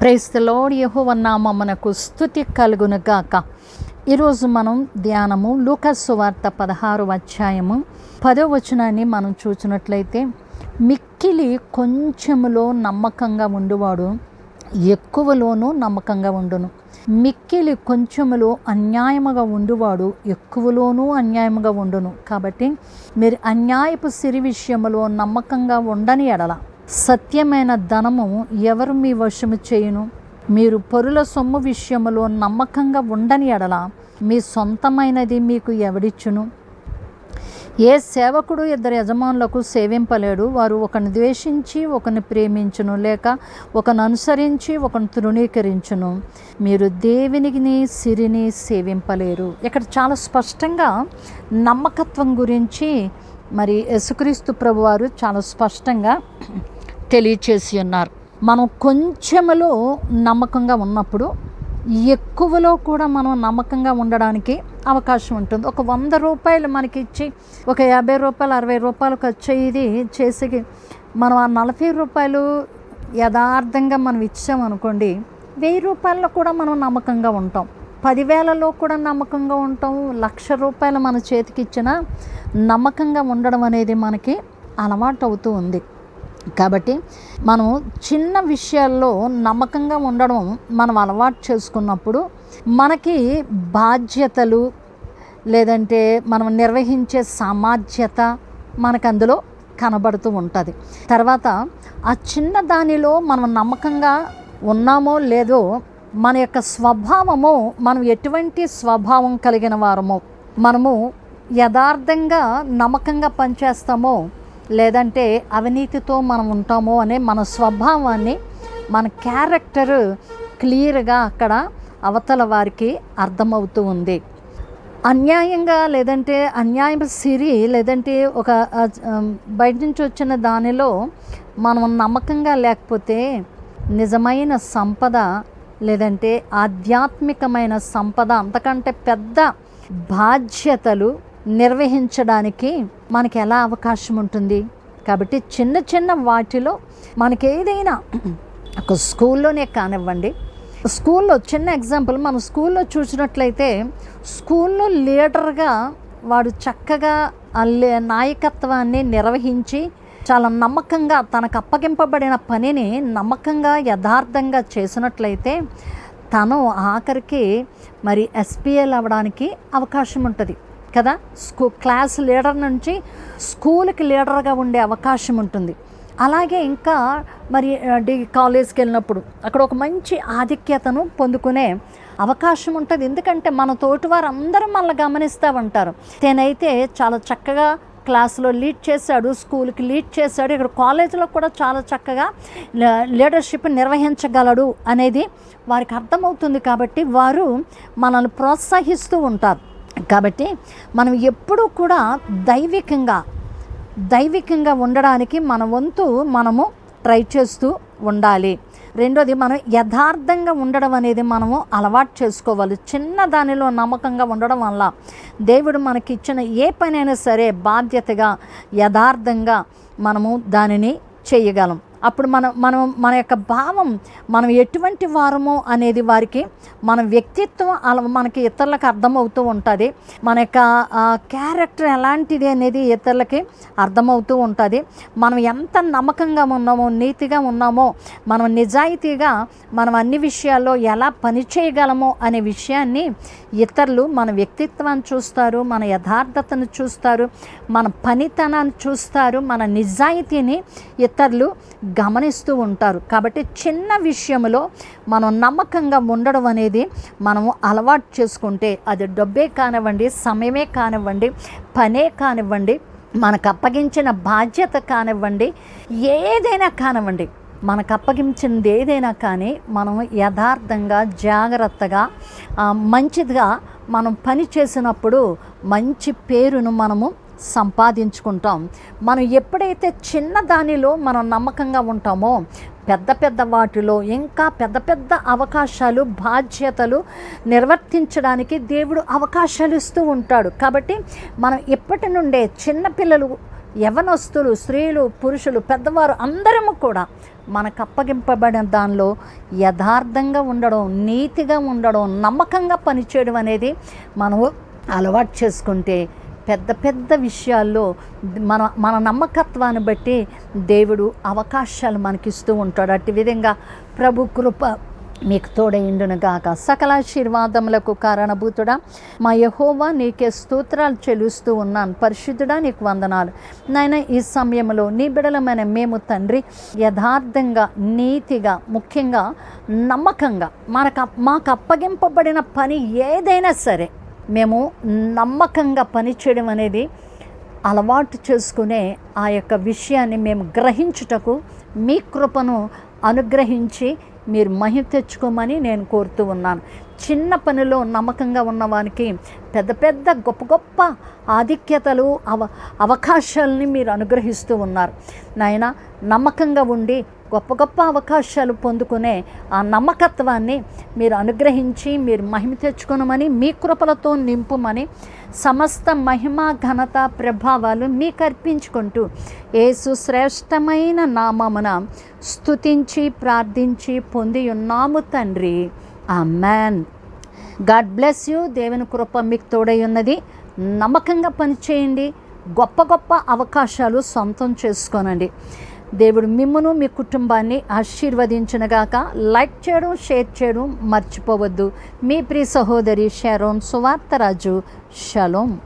ప్రైస్తలోడ్ యహోవన్నామ మనకు స్థుతి కలుగును గాక ఈరోజు మనం ధ్యానము లూకస్ వార్త పదహారు అధ్యాయము పదో వచనాన్ని మనం చూసినట్లయితే మిక్కిలి కొంచెములో నమ్మకంగా ఉండువాడు ఎక్కువలోనూ నమ్మకంగా ఉండును. మిక్కిలి కొంచెములో అన్యాయముగా ఉండువాడు ఎక్కువలోనూ అన్యాయముగా ఉండును. కాబట్టి మీరు అన్యాయపు సిరి విషయములో నమ్మకంగా ఉండని ఎడల. సత్యమైన ధనము ఎవరు మీ వశము చేయును? మీరు పరుల సొమ్ము విషయములో నమ్మకంగా ఉండని ఎడల మీ సొంతమైనది మీకు ఎవడిచ్చును? ఏ సేవకుడు ఇద్దరు యజమానులకు సేవింపలేడు? వారు ఒకరిని ద్వేషించి ఒకరిని ప్రేమించును లేక ఒకరిని అనుసరించి ఒకరిని తృణీకరించును. మీరు దేవునికి సిరిని సేవింపలేరు. ఇక్కడ చాలా స్పష్టంగా నమ్మకత్వం గురించి మరి యేసుక్రీస్తు ప్రభువారు చాలా స్పష్టంగా తెలియచేసి ఉన్నారు. మనం కొంచెములో నమ్మకంగా ఉన్నప్పుడు ఎక్కువలో కూడా మనం నమ్మకంగా ఉండడానికి అవకాశం ఉంటుంది. ఒక వంద రూపాయలు మనకి ఇచ్చి ఒక యాభై రూపాయలు అరవై రూపాయలు ఖర్చు అయ్యేది చేసి మనం ఆ నలభై రూపాయలు యథార్థంగా మనం ఇచ్చామనుకోండి వెయ్యి రూపాయల్లో కూడా మనం నమ్మకంగా ఉంటాం. పదివేలలో కూడా నమ్మకంగా ఉంటాం. లక్ష రూపాయలు మన చేతికి ఇచ్చిన నమ్మకంగా ఉండడం అనేది మనకి అలవాటు అవుతూ ఉంది. కాబట్టి మనం చిన్న విషయాల్లో నమ్మకంగా ఉండడం మనం అలవాటు చేసుకున్నప్పుడు మనకి బాధ్యతలు లేదంటే మనం నిర్వహించే సామాధ్యత మనకు అందులో కనబడుతూ ఉంటుంది. తర్వాత ఆ చిన్న దానిలో మనం నమ్మకంగా ఉన్నామో లేదో మన యొక్క స్వభావము మనం ఎటువంటి స్వభావం కలిగిన వారమో మనము యథార్థంగా నమ్మకంగా పనిచేస్తామో లేదంటే అవినీతితో మనం ఉంటామో అనే మన స్వభావాన్ని మన క్యారెక్టర్ క్లియర్గా అక్కడ అవతల వారికి అర్థమవుతూ ఉంది. అన్యాయంగా లేదంటే అన్యాయం సిరి లేదంటే ఒక బయట నుంచి వచ్చిన దానిలో మనం నమ్మకంగా లేకపోతే నిజమైన సంపద లేదంటే ఆధ్యాత్మికమైన సంపద అంతకంటే పెద్ద బాధ్యతలు నిర్వహించడానికి మనకి ఎలా అవకాశం ఉంటుంది? కాబట్టి చిన్న చిన్న వాటిలో మనకి ఏదైనా ఒక స్కూల్లోనే కానివ్వండి. స్కూల్లో చిన్న ఎగ్జాంపుల్ మనం స్కూల్లో చూసినట్లయితే స్కూల్లో లీడర్గా వాడు చక్కగా నాయకత్వాన్ని నిర్వహించి చాలా నమ్మకంగా తనకు అప్పగింపబడిన పనిని నమ్మకంగా యథార్థంగా చేసినట్లయితే తను ఆఖరికి మరి ఎస్పీఎల్ అవ్వడానికి అవకాశం ఉంటుంది. కదా? స్కూ క్లాస్ లీడర్ నుంచి స్కూల్కి లీడర్గా ఉండే అవకాశం ఉంటుంది. అలాగే ఇంకా మరి డిగ్రీ కాలేజ్కి వెళ్ళినప్పుడు అక్కడ ఒక మంచి ఆధిక్యతను పొందుకునే అవకాశం ఉంటుంది. ఎందుకంటే మన తోటి వారు అందరూ మనల్ని గమనిస్తూ ఉంటారు తేనైతే చాలా చక్కగా క్లాస్లో లీడ్ చేశాడు స్కూల్కి లీడ్ చేశాడు ఇక్కడ కాలేజీలో కూడా చాలా చక్కగా లీడర్షిప్ నిర్వహించగలడు అనేది వారికి అర్థమవుతుంది కాబట్టి వారు మనల్ని ప్రోత్సహిస్తూ ఉంటారు. కాబట్టి మనం ఎప్పుడూ కూడా దైవికంగా దైవికంగా ఉండడానికి మన వంతు మనము ట్రై చేస్తూ ఉండాలి. రెండోది మనం యథార్థంగా ఉండడం అనేది మనము అలవాటు చేసుకోవాలి. చిన్న దానిలో నమ్మకంగా ఉండడం వల్ల దేవుడు మనకి ఇచ్చిన ఏ పనైనా సరే బాధ్యతగా యథార్థంగా మనము దానిని చేయగలం. అప్పుడు మనం మనం మన యొక్క భావం మనం ఎటువంటి వారమో అనేది వారికి మన వ్యక్తిత్వం అలా మనకి ఇతరులకు అర్థమవుతూ ఉంటుంది. మన యొక్క క్యారెక్టర్ ఎలాంటిది అనేది ఇతరులకి అర్థమవుతూ ఉంటుంది. మనం ఎంత నమ్మకంగా ఉన్నామో నీతిగా ఉన్నామో మనం నిజాయితీగా మనం అన్ని విషయాల్లో ఎలా పనిచేయగలమో అనే విషయాన్ని ఇతరులు మన వ్యక్తిత్వాన్ని చూస్తారు మన యథార్థతను చూస్తారు మన పనితనాన్ని చూస్తారు మన నిజాయితీని ఇతరులు గమనిస్తూ ఉంటారు. కాబట్టి చిన్న విషయంలో మనం నమ్మకంగా ఉండడం అనేది మనము అలవాటు చేసుకుంటే అది డబ్బే కానివ్వండి సమయమే కానివ్వండి పనే కానివ్వండి మనకు అప్పగించిన బాధ్యత కానివ్వండి ఏదైనా కానివ్వండి మనకు అప్పగించినది ఏదైనా కానీ మనం యథార్థంగా జాగ్రత్తగా మంచిదిగా మనం పని చేసినప్పుడు మంచి పేరును మనము సంపాదించుకుంటాం. మనం ఎప్పుడైతే చిన్న దానిలో మనం నమ్మకంగా ఉంటామో పెద్ద పెద్ద వాటిలో ఇంకా పెద్ద పెద్ద అవకాశాలు బాధ్యతలు నిర్వర్తించడానికి దేవుడు అవకాశాలు ఇస్తూ ఉంటాడు. కాబట్టి మనం ఎప్పటి నుండే చిన్నపిల్లలు యవనస్తులు స్త్రీలు పురుషులు పెద్దవారు అందరము కూడా మనకు అప్పగింపబడిన దానిలో యథార్థంగా ఉండడం నీతిగా ఉండడం నమ్మకంగా పనిచేయడం అనేది మనం అలవాటు చేసుకుంటే పెద్ద పెద్ద విషయాల్లో మన మన నమ్మకత్వాన్ని బట్టి దేవుడు అవకాశాలు మనకిస్తూ ఉంటాడు. అట్టి విధంగా ప్రభు కృప మీకు తోడైండును గాక సకల ఆశీర్వాదములకు కారణభూతుడా మా యహోవా నీకే స్తోత్రాలు చెల్లిస్తూ ఉన్నాను. పరిశుద్ధుడా నీకు వందనాలు. నాయన ఈ సమయంలో నీ బిడలమైన మేము తండ్రి యథార్థంగా నీతిగా ముఖ్యంగా నమ్మకంగా మనకు మాకు అప్పగింపబడిన పని ఏదైనా సరే మేము నమ్మకంగా పనిచేయడం అనేది అలవాటు చేసుకునే ఆ యొక్క విషయాన్ని మేము గ్రహించుటకు మీ కృపను అనుగ్రహించి మీరు మహిమ తెచ్చుకోమని నేను కోరుతూ ఉన్నాను. చిన్న పనిలో నమ్మకంగా ఉన్నవానికి పెద్ద పెద్ద గొప్ప గొప్ప ఆధిక్యతలు అవ అవకాశాలని మీరు అనుగ్రహిస్తూ ఉన్నారు. నాయన నమ్మకంగా ఉండి గొప్ప గొప్ప అవకాశాలు పొందుకునే ఆ నమ్మకత్వాన్ని మీరు అనుగ్రహించి మీరు మహిమ తెచ్చుకోనమని మీ కృపలతో నింపుమని సమస్త మహిమ ఘనత ప్రభావాలు మీకు అర్పించుకుంటూ ఏసు శ్రేష్టమైన నామమున స్తుతించి ప్రార్థించి పొంది ఉన్నాము తండ్రి. Man God bless you. దేవుని కృప మీకు తోడై ఉన్నది. నమ్మకంగా పనిచేయండి. గొప్ప గొప్ప అవకాశాలు సొంతం చేసుకోనండి. దేవుడు మిమ్మను మీ కుటుంబాన్ని ఆశీర్వదించినగాక. లైక్ చేయడం షేర్ చేయడం మర్చిపోవద్దు. మీ ప్రియ సహోదరి షారోన్ సువార్తరాజు. షలోం.